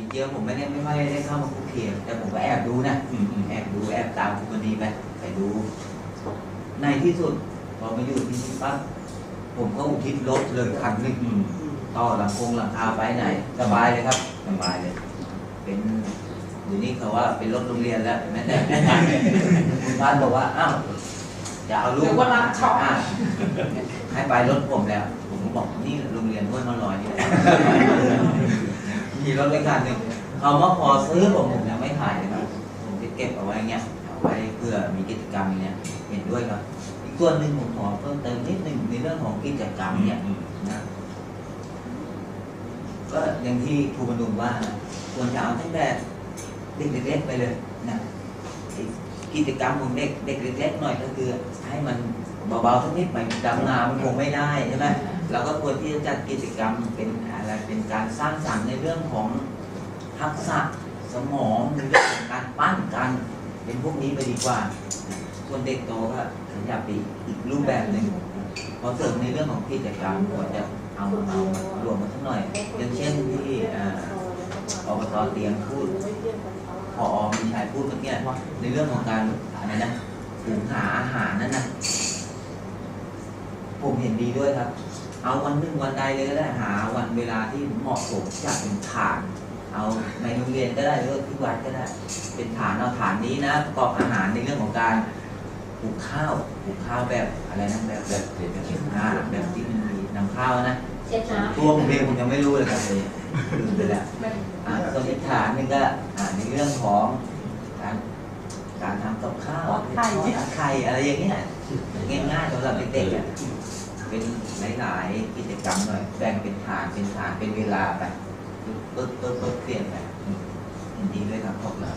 จริงๆผมไม่ได้ไม่ค่อยได้เข้ามาคุกคีแต่ผมก็แอบดูนะอืมอืมแอบดูแอบตามคุณวันดีไปไปดู ในที่สุดพอมาอยู่ที่นี่ปั๊บผมก็อุทิศรถเลยคันหนึงอืมต่อหลังคงหลังคาไปไหน สบายเลยครับสบายเลย เป็นอยู่นี่เขาว่าเป็นรถโรงเรียนแล้วแม้แต่คุณพันบอกว่าอ้าวจะเอาลูกเดี๋ยวว่ารับช็อปอ่าให้ไปรถผมแล้ว ผมก็บอกนี่โรงเรียนห้วยมาลอยนี่แหละ มีรถเลยคันหนึ่งเขามาขอซื้อผมผมยังไม่ขายเลยครับผมจะเก็บเอาไว้เงี้ยเอาไว้เพื่อมีกิจกรรมเงี้ยเห็นด้วยครับอีกส่วนหนึ่งผมขอเพิ่มเติมนิดหนึ่งในเรื่องของกิจกรรมเนี่ยนะก็อย่างที่ครูบรรลุว่าควรจะเอาตั้งแต่เด็กเล็กๆไปเลยนะกิจกรรมของเด็กเด็กเล็กๆหน่อยก็คือ ให้มันเบาๆสักนิดไปดำนามันคงไม่ได้ใช่ไหม เราก็ควรที่จะจัดกิจกรรมเป็นอะไรเป็นการสร้างสรรค์ในเรื่องของทักษะสมองในเรื่องของการปั้นกันเป็นพวกนี้ไปดีกว่า ส่วนเด็กโตก็ขยับไปอีกรูปแบบหนึ่งพอเสริมในเรื่องของกิจกรรมควรจะเอาเอารวมกันสักหน่อย อย่างเช่นที่เอ่ออบตเตียมพูดพอมีชายพูดเมื่อกี้ในเรื่องของการอะไรนะหุงหาอาหารนั่นนะผมเห็นดีด้วยครับ เอาวันหนึ่งวันใดเลยก็ได้หาวันเวลาที่เหมาะสมจากเป็นฐาน เอาในโรงเรียนก็ได้หรือว่าที่วัดก็ได้ เป็นฐานเอาฐานนี้นะประกอบอาหารในเรื่องของการปลูกข้าวปลูกข้าวแบบอะไรนะแบบแบบแบบอ่าแบบที่มันมีนำข้าวนะเช็ดน้ำตัวผมเองผมยังไม่รู้เลยครับเลยลืมไปแล้วอ่าส่วนอีกฐานหนึงก็อ่าในเรื่องของการการทำกับข้าวทอดไข่อะไรอย่างเงี้ยง่ายๆสำหรับเด็กๆอะ เป็นหลายๆกิจกรรมหน่อยแบ่งเป็นฐานเป็นฐานเป็นเวลาไปปึ๊บปึ๊บปึ๊บเปลี่ยนไปอืมดีด้วยครับพวกเรา